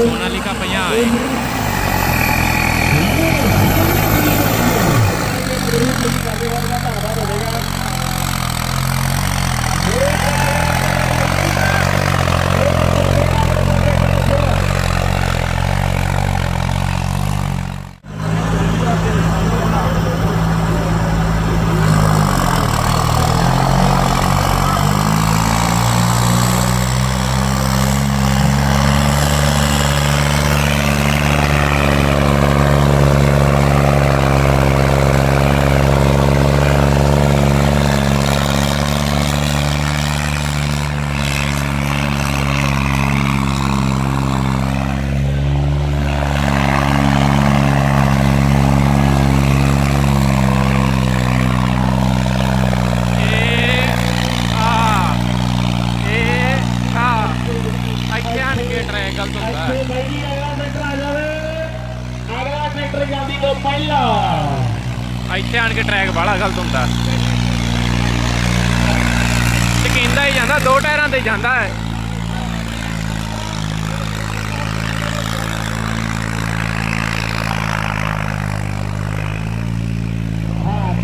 ਸੋਨਾਲੀਕਾ 50 ਹੈ ਇਹ ਆ ਇਹ ਆ ਇੱਥੇ ਆਣ ਕੇ ਟ੍ਰਾਇੰਗਲ ਹੁੰਦਾ ਹੈ। ਬਾਈ ਜੀ ਅਗਲਾ ਸੈਕਟਰ ਆ ਜਾਵੇ ਅਗਲਾ ਸੈਕਟਰ ਜਾਂਦੀ ਤੋਂ ਪਹਿਲਾਂ ਟਰੈਕ ਬਾਹਲਾ ਗਲਤ ਹੁੰਦਾ। ਤੇ ਕਹਿੰਦਾ ਹੀ ਜਾਂਦਾ ਦੋ ਟਾਇਰਾਂ ਤੇ ਜਾਂਦਾ ਹੈ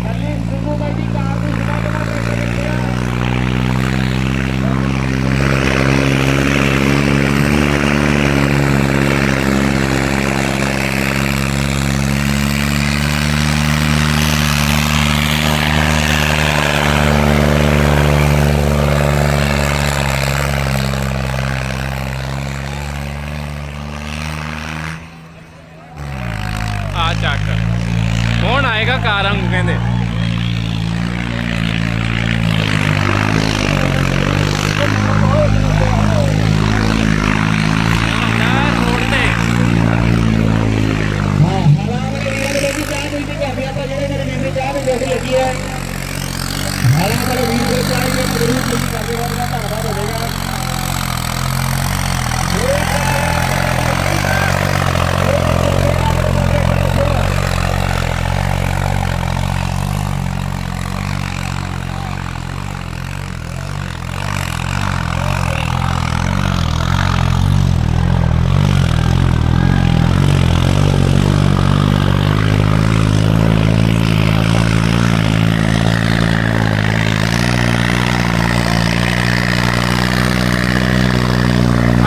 ਕੱਲੀ ਸੁਣੋ ਬਾਈ ਦੀ ਕਾਰ ਨੂੰ ਸਮਾਪਨਾ ਕਰਕੇ ਰੱਖਿਆ ਆ ਚੱਕ ਕੌਣ ਕਾਰਾਂ ਨੂੰ ਕਹਿੰਦੇ ਰੋਡ ਤੇ ਹਾਂ ਹਾਲਾਂਕਿ ਮੇਰੇ ਵੀਰ ਦੀ ਚਾਹ ਨਹੀਂ ਤੇ ਕਾਫੀ ਆਪਾਂ ਜਿਹੜੇ ਮੇਰੇ ਵੀਰ ਦੀ ਚਾਹ ਦੀ ਦੇਖ ਲੱਗੀ ਹੈ ਹਾਲਾਂਕਿ ਮੇਰੇ ਵੀਰ ਦੀ ਚਾਹ ਦੀ ਜ਼ਰੂਰ ਤੁਸੀਂ ਕਰਦੇ ਹੋ ਦਾ ਧੰਨਵਾਦ ਹੋਵੇਗਾ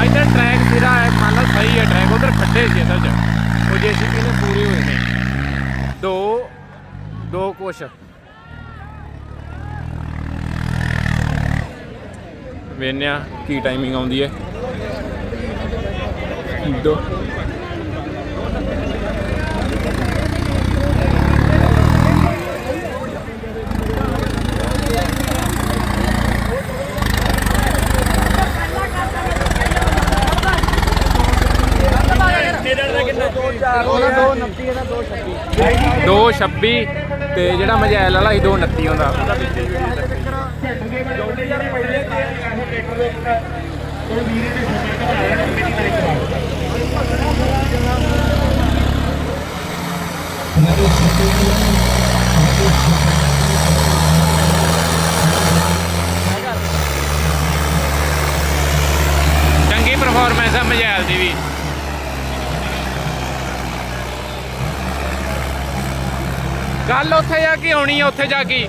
ਇਧਰ ਟਰੈਕ ਸਿਰਾ ਹੈ ਮੰਨ ਲਓ ਸਹੀ ਹੈ ਟਰੈਕ ਉਧਰ ਖੱਡੇ ਸੀ ਅਸਲ 'ਚ। ਉਹ ਜੇਸੀਬੀ ਨੇ ਪੂਰੇ ਹੋਏ ਨੇ। ਦੋ ਦੋ ਕੁਛ। ਵੇਨਿਆ ਕੀ ਟਾਈਮਿੰਗ ਆਉਂਦੀ ਹੈ। ਦੋ। ਦੋ 26 ਤੇ ਜਿਹੜਾ ਮਜੈਲ ਵਾਲਾ ਸੀ 229 ਹੁੰਦਾ ਚੰਗੀ ਪਰਫਾਰਮੈਂਸ ਹੈ ਮਜੈਲ ਦੀ ਵੀ। ਗੱਲ ਉੱਥੇ ਜਾ ਕੇ ਆਉਣੀ ਆ ਉੱਥੇ ਜਾ ਕੇ?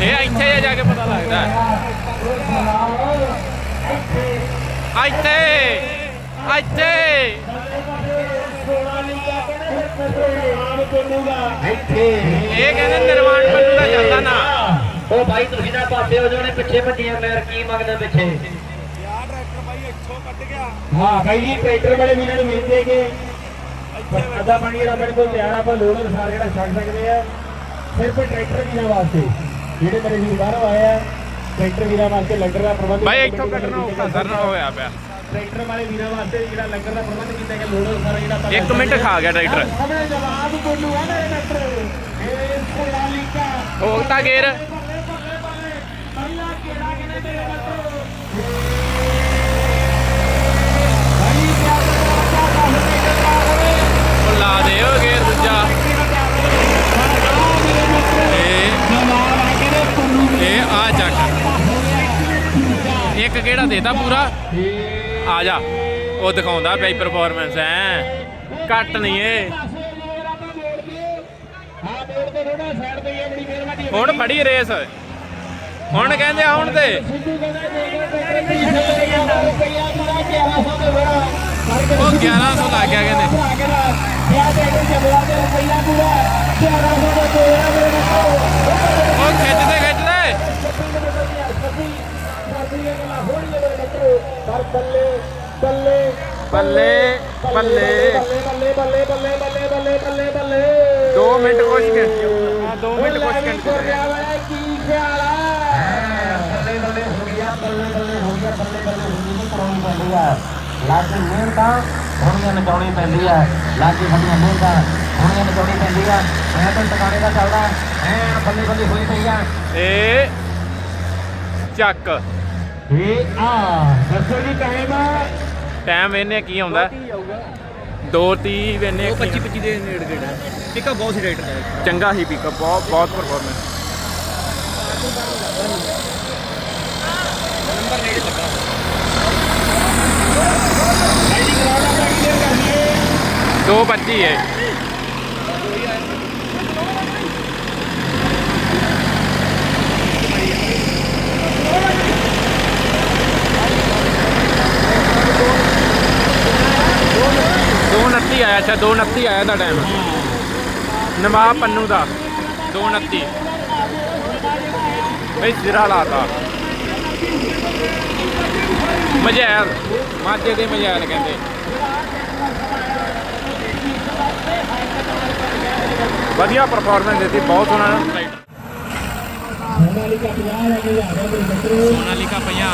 ਇਹ ਇੱਥੇ ਜਾ ਕੇ ਪਤਾ ਲੱਗਦਾ। ਇੱਥੇ ਇੱਥੇ। ਇਹ ਕਹਿੰਦੇ ਨਿਰਵਾਣ ਬੰਨੂ ਦਾ ਚੱਲਦਾ ਨਾ। ਉਹ ਭਾਈ ਤੁਸੀਂ ਨਾ ਪਾਸੇ ਹੋ ਜਾਣੇ ਪਿੱਛੇ ਭੱਜੀਆਂ ਮੈਰ ਕੀ ਮੰਗਦਾ ਪਿੱਛੇ? ਹਾਂ ਭਾਈ ਜੀ ਟਰੈਕਟਰ ਵਾਲੇ ਵੀਰਾਂ ਨੂੰ ਮਿਲ ਦੇਗੇ ਅੱਧਾ ਪਾਣੀ ਜਿਹੜਾ ਮੇਰੇ ਕੋਲ ਤਿਆਰ ਆ, ਆਪਾਂ ਲੋਡ ਅਨੁਸਾਰ ਜਿਹੜਾ ਛੱਡ ਸਕਦੇ ਆ। ਸਿਰਫ ਟਰੈਕਟਰ ਵੀਰਾਂ ਵਾਸਤੇ। ਜਿਹੜੇ ਮੇਰੇ ਵੀਰ ਬਾਹਰੋਂ ਆਏ ਆ ਟਰੈਕਟਰ ਵੀਰਾਂ ਵਾਸਤੇ ਲੰਗਰ ਦਾ ਪ੍ਰਬੰਧ ਭਾਈ ਇੱਥੋਂ ਕੱਢਣਾ ਔਖਾ ਹੋਇਆ ਪਿਆ। ਟਰੈਕਟਰ ਵਾਲੇ ਵੀਰਾਂ ਵਾਸਤੇ ਜਿਹੜਾ ਲੰਗਰ ਦਾ ਪ੍ਰਬੰਧ ਕੀਤਾ ਗਿਆ ਲੋੜ ਸਾਰਾ ਜਿਹੜਾ ਆਪਾਂ ਇੱਕ ਮਿੰਟ ਖਾ ਗਿਆ ਟਰੈਕਟਰ ਆਪਣੇ ਜਵਾਬ ਕੋਲੂ ਆ ਮੇਰੇ ਟਰੈਕਟਰ ਇਹ ਸੋਨਾਲੀਕਾ ਹੋਗਤਾ ਗੇਰ। ਇੱਕ ਕਿਹੜਾ ਦੇਤਾ ਪੂਰਾ? ਆ ਜਾ। ਉਹ ਦਿਖਾਉਂਦਾ ਪਿਆ ਪਰਫਾਰਮੈਂਸ ਐ ਕੱਟ ਨਹੀਂ ਏ। ਹੁਣ ਫੜੀ ਰੇਸ। ਹੁਣ ਕਹਿੰਦੇ ਹੁਣ ਤੇ। ਉਹ 1100 ਲੱਗ ਗਿਆ ਕਹਿੰਦੇ। ਉਹ ਖਿੱਚਦੇ ਪਰ ਬੱਲੇ ਬੱਲੇ ਬੱਲੇ ਬੱਲੇ ਬੱਲੇ ਬੱਲੇ ਬੱਲੇ ਬੱਲੇ ਬੱਲੇ ਬੱਲੇ ਬੱਲੇ 2 ਮਿੰਟ ਕੁਛ ਘੰਟੇ ਹਾਂ 2 ਮਿੰਟ ਕੁਛ ਘੰਟੇ ਵਾਲਾ ਕੀ ਖਿਆਲ ਆ ਬੱਲੇ ਬੱਲੇ ਹੋ ਗਿਆ ਬੱਲੇ ਬੱਲੇ ਹੋ ਗਿਆ ਬੱਲੇ ਬੱਲੇ ਹੋ ਗਈ ਕਰਾਉਣੀ ਪੈਂਦੀ ਆ ਲਾਗੇ ਮਿਹਨਤਾਂ ਹੁਣੀਆਂ ਨਚਾਉਣੀ ਪੈਂਦੀ ਆ ਲਾਗੇ ਸਾਡੀਆਂ ਮਿਹਨਤਾਂ ਹੁਣੀਆਂ ਨਚਾਉਣੀ ਪੈਂਦੀ ਆ ਮੈਂ ਤਾਂ ਟਿਕਾਣੇ ਦਾ ਚੱਲਦਾ ਐ ਬੱਲੇ ਬੱਲੇ ਹੋਈ ਪਈ ਆ ਇਹ ਚੱਕ ਇਹ ਆ ਦੱਸੋ ਜੀ ਟਾਈਮ ਟਾਈਮ ਇਹਨੇ ਕੀ ਆਉਂਦਾ? 2:30 ਵੇਨੇ 25 25 ਦੇ ਨੇੜ ਗੇੜਾ ਪਿਕਅਪ ਬਹੁਤ ਸੀ ਰਾਈਡਰ ਦਾ ਚੰਗਾ ਹੀ ਪਿਕਅਪ ਬਹੁਤ ਬਹੁਤ ਪਰਫਾਰਮੈਂਸ ਨੰਬਰ ਨੇੜੇ ਲੱਗਾ। ਦੋ 25 ਹੈ ਦੋ 29 ਆਇਆ ਅੱਛਾ ਦੋ 29 ਆਇਆ ਦਾ ਟਾਈਮ ਨਵਾਬ ਪੰਨੂ ਦਾ ਦੋ 29 ਬਈ ਸਿਰਾ ਲਾਤਾ। ਮਜੈਲ ਮਾਝੇ ਦੇ ਮਜੈਲ ਕਹਿੰਦੇ। ਵਧੀਆ ਪਰਫਾਰਮੈਂਸ ਦਿੱਤੀ ਬਹੁਤ ਸੋਹਣਾ ਰਾਈਡਰ ਸੋਨਾਲੀਕਾ 50 ਲੈ ਕੇ ਸੋਨਾਲੀਕਾ 50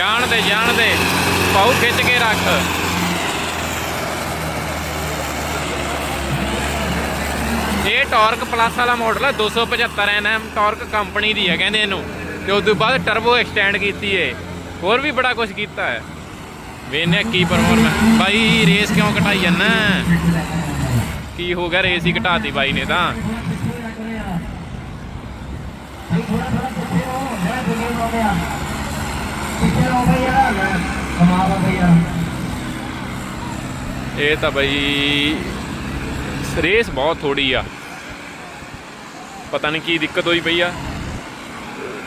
ਜਾਣ ਦੇ ਜਾਣ ਦੇ। ਪਾਉ ਖਿੱਚ ਕੇ ਰੱਖ। ਇਹ ਟਾਰਕ ਪਲੱਸ ਵਾਲਾ ਮਾਡਲ ਹੈ 275 ਐਨਐਮ ਟਾਰਕ ਕੰਪਨੀ ਦੀ ਹੈ ਕਹਿੰਦੇ ਇਹਨੂੰ। ਤੇ ਉਸ ਤੋਂ ਬਾਅਦ ਟਰਬੋ ਐਕਸਟੈਂਡ ਕੀਤੀ ਏ। ਹੋਰ ਵੀ ਬੜਾ ਕੁਝ ਕੀਤਾ ਹੈ। ਵੇਨੇ ਕੀ ਪਰਫਾਰਮੈਂਸ ਬਾਈ ਰੇਸ ਕਿਉਂ ਘਟਾਈ ਜਾਂਦਾ? ਕੀ ਹੋ ਗਿਆ? ਰੇਸ ਹੀ ਘਟਾਤੀ ਬਾਈ ਨੇ ਤਾਂ। ਇਹ ਤਾਂ ਬਈ ਰੇਸ ਬਹੁਤ ਥੋੜੀ ਆ। ਪਤਾ ਨਹੀਂ ਕੀ ਦਿੱਕਤ ਹੋਈ ਪਈ ਆ।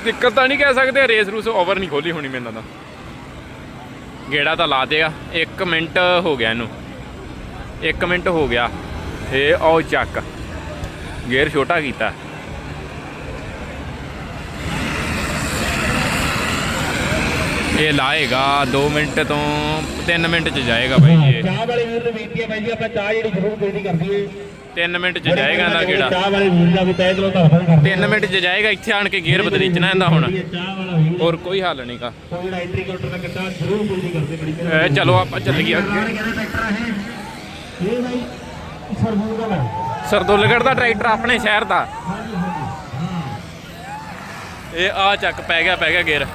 ਦਿੱਕਤ ਤਾਂ ਨਹੀਂ ਕਹਿ ਸਕਦੇ, ਰੇਸ ਰੂਸ ਓਵਰ ਨਹੀਂ ਖੋਲੀ ਹੋਣੀ ਮੈਨੂੰ ਤਾਂ। ਗੇੜਾ ਤਾਂ ਲਾ ਦੇਗਾ 1 ਮਿੰਟ ਹੋ ਗਿਆ ਇਹਨੂੰ। 1 ਮਿੰਟ ਹੋ ਗਿਆ। ਇਹ ਆਓ ਚੱਕ। ਗੇਅਰ ਛੋਟਾ ਕੀਤਾ। ਇਹ ਲਾਏਗਾ 2 ਮਿੰਟ ਤੋਂ 3 ਮਿੰਟ ਚ ਜਾਏਗਾ ਬਾਈ ਜੀ ਇਹ। ਚਾਹ ਵਾਲੇ ਵੀਰ ਨੂੰ ਬੇਨਤੀ ਹੈ ਬਾਈ ਜੀ ਆਪਾਂ ਚਾਹ ਜਿਹੜੀ ਜ਼ਰੂਰ ਬੇਨਤੀ ਕਰਦੀਏ 3 ਮਿੰਟ ਚ ਜਾਏਗਾ ਇਹਦਾ ਗੇੜਾ। ਚਾਹ ਵਾਲੇ ਵੀਰ ਦਾ ਵੀ ਤੈਅ ਦਿਲੋਂ ਧੰਨਵਾਦ ਕਰਦੇ 3 ਮਿੰਟ ਚ ਜਾਏਗਾ ਇੱਥੇ ਆਣ ਕੇ ਗੇਅਰ ਬਦਲੀਚਣਾ ਇਹਦਾ ਹੁਣ। ਹੋਰ ਕੋਈ ਹੱਲ ਨਹੀਂਗਾ ਕੋਈ ਜਿਹੜਾ ਐਂਟਰੀ ਕਾਊਂਟਰ ਦਾ ਕੱਟਾ ਜ਼ਰੂਰ ਬੇਨਤੀ ਕਰਦੇ ਬੜੀ ਇਹ ਚਲੋ ਆਪਾਂ ਟਰੈਕਟਰ ਹੈ ਇਹ ਬਾਈ ਸਰਬੂਗਾ ਦਾ ਸਰਦੁਲਗੜ੍ਹ ਦਾ ਟਰੈਕਟਰ ਆਪਣੇ ਸ਼ਹਿਰ ਦਾ। ਇਹ ਆ ਚੱਕ ਪੈ ਗਿਆ ਪੈ ਗਿਆ ਗੇਅਰ।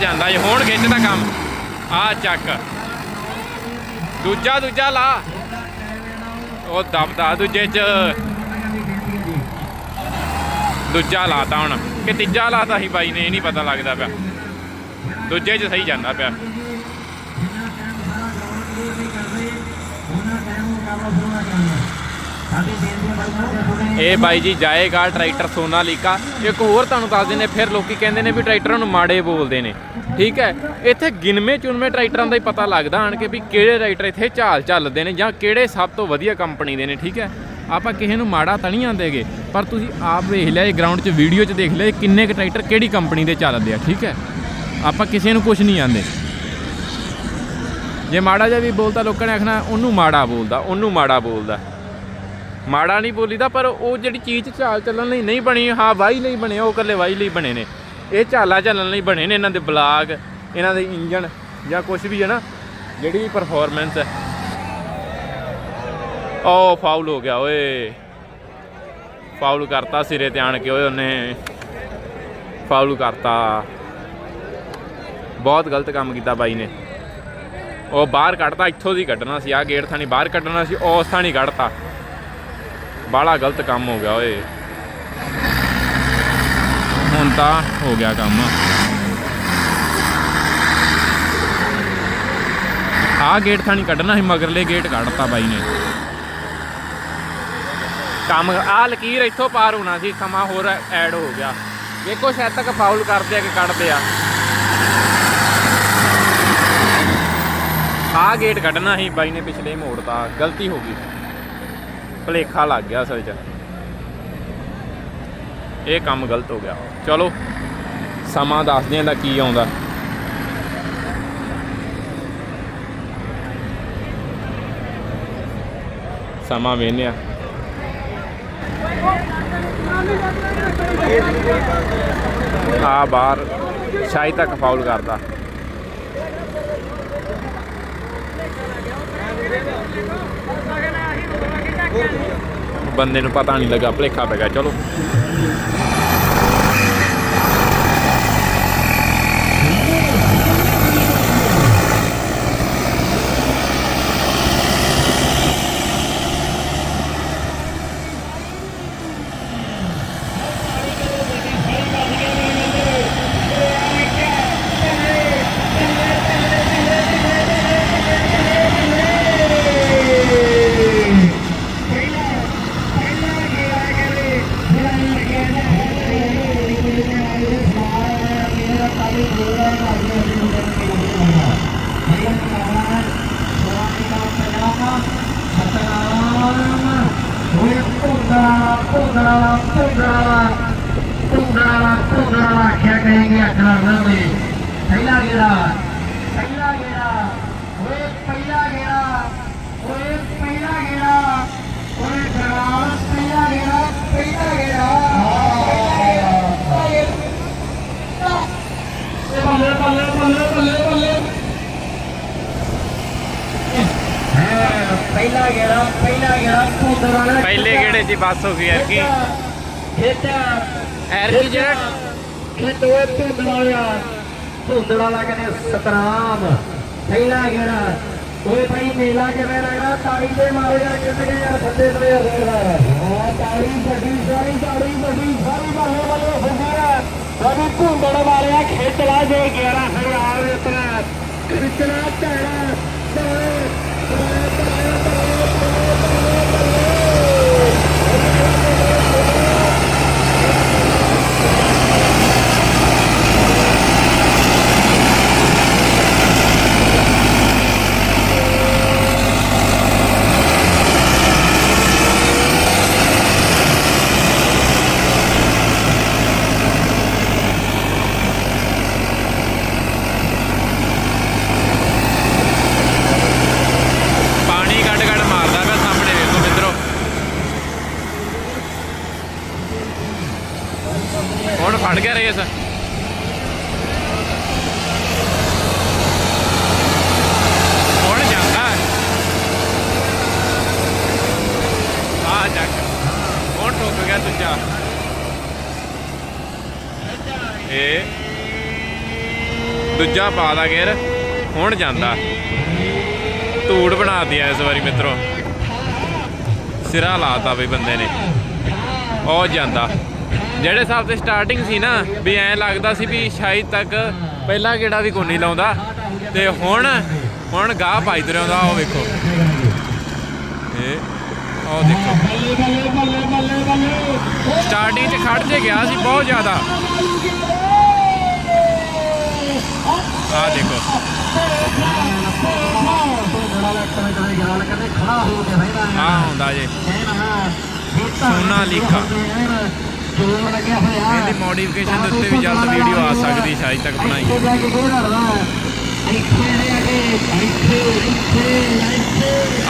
ਜਾਂਦਾ ਇਹ ਹੁਣ ਖਿੱਚਦਾ ਕੰਮ। ਆ ਚੱਕ। ਦੂਜਾ ਦੂਜਾ ਲਾ। ਉਹ ਦਬਦਾ ਦੂਜੇ ਚ। ਦੂਜਾ ਲਾਤਾ ਹੁਣ। ਕਿ ਤੀਜਾ ਲਾਤਾ ਸੀ ਬਾਈ ਨੇ, ਇਹ ਨਹੀਂ ਪਤਾ ਲੱਗਦਾ ਪਿਆ। ਦੂਜੇ ਚ ਸਹੀ ਜਾਂਦਾ ਪਿਆ। ਇਹ ਬਾਈ ਜੀ, ਜਾਏਗਾ ਟਰੈਕਟਰ ਸੋਨਾਲੀਕਾ। ਇੱਕ ਹੋਰ ਤੁਹਾਨੂੰ ਦੱਸ ਦਿੰਦੇ, ਫਿਰ ਲੋਕੀ ਕਹਿੰਦੇ ਨੇ ਵੀ ਟਰੈਕਟਰਾਂ ਨੂੰ ਮਾੜੇ ਬੋਲਦੇ ਨੇ। ਠੀਕ ਹੈ, ਇੱਥੇ ਗਿਣਵੇਂ ਚੁਣਵੇਂ ਟਰੈਕਟਰਾਂ ਦਾ ਹੀ ਪਤਾ ਲੱਗਦਾ, ਆਣ ਕੇ ਵੀ ਕਿਹੜੇ ਟਰੈਕਟਰ ਇੱਥੇ ਝਾਲ ਚੱਲਦੇ ਨੇ ਜਾਂ ਕਿਹੜੇ ਸਭ ਤੋਂ ਵਧੀਆ ਕੰਪਨੀ ਦੇ ਨੇ, ਠੀਕ ਹੈ? ਆਪਾਂ ਕਿਸੇ ਨੂੰ ਮਾੜਾ ਤਾਂ ਨਹੀਂ ਆਂਦੇਗੇ, ਪਰ ਤੁਸੀਂ ਆਪ ਵੇਖ ਲਿਆ, ਇਹ ਗਰਾਊਂਡ 'ਚ ਵੀਡੀਓ 'ਚ ਦੇਖ ਲਿਆ ਕਿੰਨੇ ਕੁ ਟਰੈਕਟਰ ਕਿਹੜੀ ਕੰਪਨੀ ਦੇ ਚੱਲਦੇ ਆ, ਠੀਕ ਹੈ? ਆਪਾਂ ਕਿਸੇ ਨੂੰ ਕੁਝ ਨਹੀਂ ਆਂਦੇ। ਜੇ ਮਾੜਾ ਜਿਹਾ ਵੀ ਬੋਲਦਾ, ਲੋਕਾਂ ਨੇ ਆਖਣਾ, ਉਹਨੂੰ ਮਾੜਾ ਬੋਲਦਾ, ਉਹਨੂੰ ਮਾੜਾ ਬੋਲਦਾ। ਮਾੜਾ ਨਹੀਂ ਬੋਲੀਦਾ, ਪਰ ਉਹ ਜਿਹੜੀ ਚੀਜ਼ ਚਾਲ ਚੱਲਣ ਲਈ ਨਹੀਂ ਬਣੀ, ਹਾਂ ਵਾਈ ਲਈ ਬਣੇ, ਉਹ ਇਕੱਲੇ ਵਾਈ ਲਈ ਬਣੇ ਨੇ। ਇਹ ਚਾਲਾਂ ਚੱਲਣ ਲਈ ਬਣੇ ਨੇ, ਇਹਨਾਂ ਦੇ ਬਲਾਗ, ਇਹਨਾਂ ਦੇ ਇੰਜਨ ਜਾਂ ਕੁਝ ਵੀ ਹੈ ਨਾ, ਜਿਹੜੀ ਪਰਫਾਰਮੈਂਸ ਹੈ। ਓ ਫਾਉਲ ਹੋ ਗਿਆ, ਓਏ। ਫਾਉਲ ਕਰਤਾ ਸਿਰੇ ਤੇ ਆਣ ਕੇ, ਓਏ ਉਹਨੇ। ਫਾਉਲ ਕਰਤਾ। ਬਹੁਤ ਗਲਤ ਕੰਮ ਕੀਤਾ ਬਾਈ ਨੇ। ਉਹ ਬਾਹਰ ਕੱਢਤਾ, ਇੱਥੋਂ ਦੀ ਕੱਢਣਾ ਸੀ ਆ ਗੇਟ ਥਾਣੀ ਬਾਹਰ ਕੱਢਣਾ ਸੀ, ਉਸ ਥਾਣੀ ਕੱਢਤਾ। ਬਾਹਲਾ ਗਲਤ ਕੰਮ ਹੋ ਗਿਆ ਓਏ। ਹੁਣ ਤਾਂ ਹੋ ਗਿਆ ਕੰਮ। ਆ ਗੇਟ ਥਾਣੀ ਕੱਢਣਾ ਸੀ, ਮਗਰਲੇ ਗੇਟ ਕੱਢਤਾ ਬਾਈ ਨੇ। ਕੰਮ ਆ ਲਕੀਰ ਇੱਥੋਂ ਪਾਰ ਹੋਣਾ ਸੀ, ਸਮਾਂ ਹੋਰ ਐਡ ਹੋ ਗਿਆ। ਵੇਖੋ ਸ਼ਾਇਦ ਤੱਕ ਫਾਉਲ ਕਰਦੇ ਆ ਕਿ ਕੱਢਦੇ ਆ। ਆ ਗੇਟ ਕੱਢਣਾ ਸੀ, ਬਾਈ ਨੇ ਪਿਛਲੇ ਮੋੜ ਦਾ ਗਲਤੀ ਹੋ ਗਈ। ਭਲੇਖਾ ਲੱਗ ਗਿਆ ਅਸਲ 'ਚ। ਇਹ ਕੰਮ ਗਲਤ ਹੋ ਗਿਆ। ਚਲੋ, ਸਮਾਂ ਦੱਸਦੇ ਆਂ ਦਾ ਕੀ ਆਉਂਦਾ। ਸਮਾਂ ਵੇਖਦੇ ਆ ਬਾਹਰ ਸ਼ਾਈ ਤੱਕ ਫਾਉਲ ਕਰਦਾ ਬੰਦੇ ਨੂੰ ਪਤਾ ਨਹੀਂ ਲੱਗਾ ਭਲੇਖਾ ਪੈ ਗਿਆ ਚਲੋ। ਪਹਿਲਾ ਗੇੜਾ ਪਹਿਲਾ ਗੇੜਾ ਓਏ ਪਹਿਲਾ ਗੇੜਾ ਓਏ ਪਹਿਲਾ ਗੇੜਾ ਓਏ ਗਰਾਲ ਪਹਿਲਾ ਗੇੜਾ ਪਹਿਲਾ ਗੇੜਾ ਬੱਲੇ ਬੱਲੇ ਬੱਲੇ ਬੱਲੇ ਬੱਲੇ ਪਹਿਲਾ ਗੇੜਾ ਪਹਿਲਾ ਗੇੜਾ ਭੁੰਦਰ ਵਾਲਾ ਪਹਿਲੇ ਗੇੜੇ 'ਚ ਹੀ ਹੋ ਗਈ ਐਰਕੀ ਖੇਤਾ ਐਰਕੀ ਜਿਹੜਾ ਖੇਤੋਏ ਧੁੰਦ ਵਾਲਿਆ ਧੁੰਦ ਵਾਲਾ ਕਹਿੰਦੇ ਸਤਰਾਮ ਪਹਿਲਾ ਗੇੜਾ ਓਏ ਭਾਈ ਮੇਲਾ ਕਿਵੇਂ ਲੱਗਦਾ? ਤਾੜੀ ਦੇ ਮਾਰੇ ਯਾਰ ਕਿੱਥੇ ਗਏ ਯਾਰ ਹਾਂ, ਤਾੜੀ ਵੱਡੀ, ਸਾਰੀ ਤਾੜੀ ਵੱਡੀ। ਸਾਰੀ ਆ ਸਾਡੀ ਧੁੰਦੜ ਵਾਲਿਆ ਖੇਤਲਾ ਜੇ 11000 ਇਤਨਾ ਖਿੱਚਣਾ ਝਾੜਾ ਝਾੜੇ ਪਾਣੀ ਕੱਢ ਕੱਢ ਮਾਰਦਾ ਪਿਆ ਸਾਹਮਣੇ ਵੇਖੋ ਮਿੱਤਰੋ ਹੁਣ ਫੜ ਗਿਆ ਰੇਸ ਹੁਣ ਜਾਂਦਾ ਆ ਜੱਕ ਹੁਣ ਠੋਕ ਗਿਆ ਦੂਜਾ ਇਹ ਦੂਜਾ ਪਾ ਦਾ ਗੇਰ ਹੁਣ ਜਾਂਦਾ। ਧੂੜ ਬਣਾ ਦਿਆ ਇਸ ਵਾਰੀ ਮਿੱਤਰੋ। ਸਿਰਾ ਲਾਤਾ ਬਈ ਬੰਦੇ ਨੇ। ਉਹ ਜਾਂਦਾ। ਜਿਹੜੇ ਹਿਸਾਬ ਤੇ ਸਟਾਰਟਿੰਗ ਸੀ ਨਾ ਵੀ ਐਂ ਲੱਗਦਾ ਸੀ ਵੀ ਸ਼ਾਇਦ ਤੱਕ ਪਹਿਲਾ ਗੇੜਾ ਵੀ ਕੋਈ ਨਹੀਂ ਲਾਉਂਦਾ। ਤੇ ਹੁਣ ਹੁਣ ਗਾਹ ਪਾਈ ਤੁਰਿਆ ਆਉਂਦਾ ਉਹ ਵੇਖੋ। ਇਹ ਉਹ ਦੇਖੋ। ਸਟਾਰਟਿੰਗ 'ਚ ਖੜ ਜੇ ਗਿਆ ਸੀ ਬਹੁਤ ਜ਼ਿਆਦਾ। ਆ ਦੇਖੋ। ਆ ਹੁੰਦਾ ਜੇ। ਸੋਨਾ ਲਿਖਾ। ਇਹਦੀ ਮੋਡੀਫਿਕੇਸ਼ਨ ਦੇ ਉੱਤੇ ਵੀ ਜਲਦ ਵੀਡੀਓ ਆ ਸਕਦੀ ਸ਼ਾਇਦ ਤੱਕ ਬਣਾਈ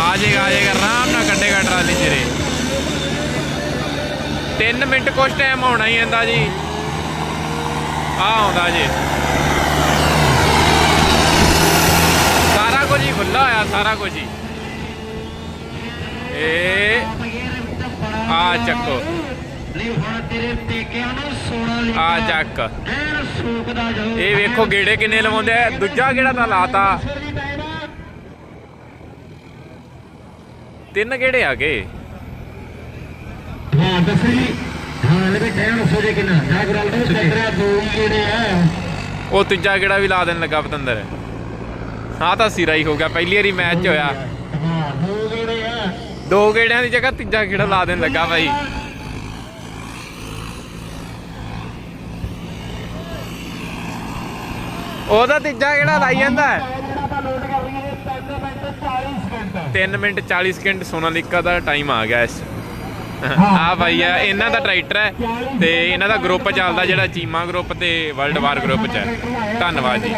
ਆ ਜਾਏਗਾ ਆ ਜਾਏਗਾ, ਆਰਾਮ ਨਾਲ ਕੱਢੇਗਾ ਟਰਾਲੀ ਤੇਰੇ। 3 ਮਿੰਟ ਕੁਛ ਟਾਈਮ ਹੋਣਾ ਹੀ ਜਾਂਦਾ ਜੀ ਆ ਆਉਂਦਾ ਜੀ ਸਾਰਾ ਕੁਝ ਹੀ ਖੁੱਲਾ ਹੋਇਆ ਸਾਰਾ ਕੁਝ ਹੀ। ਇਹ ਆ ਚੱਕੋ। ਨਹੀਂ ਹੁਣ ਤੇਰੇ ਪੇਕਿਆਂ ਨੂੰ ਸੋਨਾ ਲਿਖਿਆ ਆ ਚੱਕ। ਇਹ ਵੇਖੋ ਗੇੜੇ ਕਿੰਨੇ ਲਵਾਉਂਦੇ ਆ। ਦੂਜਾ ਗੇੜਾ ਤਾਂ ਲਾਤਾ। ਤਿੰਨ ਗੇੜੇ ਆ ਗਏ। ਹਾਂ ਦੱਸੋ ਜੀ। ਹਾਂ ਲੈ ਬੇਟਾ ਇਹਨੂੰ ਸੋਜੇ ਕਿੰਨਾ? ਜਾਗਰਲ ਦੇ ਤੇਰਾ ਦੋ ਜਿਹੜੇ ਆ। ਉਹ ਤੀਜਾ ਗੇੜਾ ਵੀ ਲਾ ਦੇਣ ਲੱਗਾ ਪਤੰਦਰ। ਹਾਂ, ਤਾਂ ਸਿਰਾ ਹੀ ਹੋ ਗਿਆ। ਪਹਿਲੀ ਵਾਰੀ ਮੈਚ ਹੋਇਆ। ਦੋ ਜਿਹੜੇ ਗੇੜਿਆਂ ਦੀ ਜਗ੍ਹਾ ਤੀਜਾ ਗੇੜਾ ਲਾ ਦੇਣ ਲੱਗਾ ਬਾਈ ਉਹਦਾ ਤੀਜਾ ਗੇੜਾ ਲਾਈ ਜਾਂਦਾ ਹੈ। 3 minute 40 second 3 minute 40 second Sonalika ਦਾ ਟਾਈਮ ਆ ਗਿਆ ਇਸ। ਆ ਬਾਈ ਆ, ਇਹਨਾਂ ਦਾ ਟਰੈਕਟਰ ਹੈ ਤੇ ਇਹਨਾਂ ਦਾ ਗਰੁੱਪ ਚੱਲਦਾ ਜਿਹੜਾ ਚੀਮਾ ਗਰੁੱਪ ਤੇ ਵਰਲਡ ਵਾਰ ਗਰੁੱਪ ਚ ਹੈ। ਧੰਨਵਾਦ ਜੀ।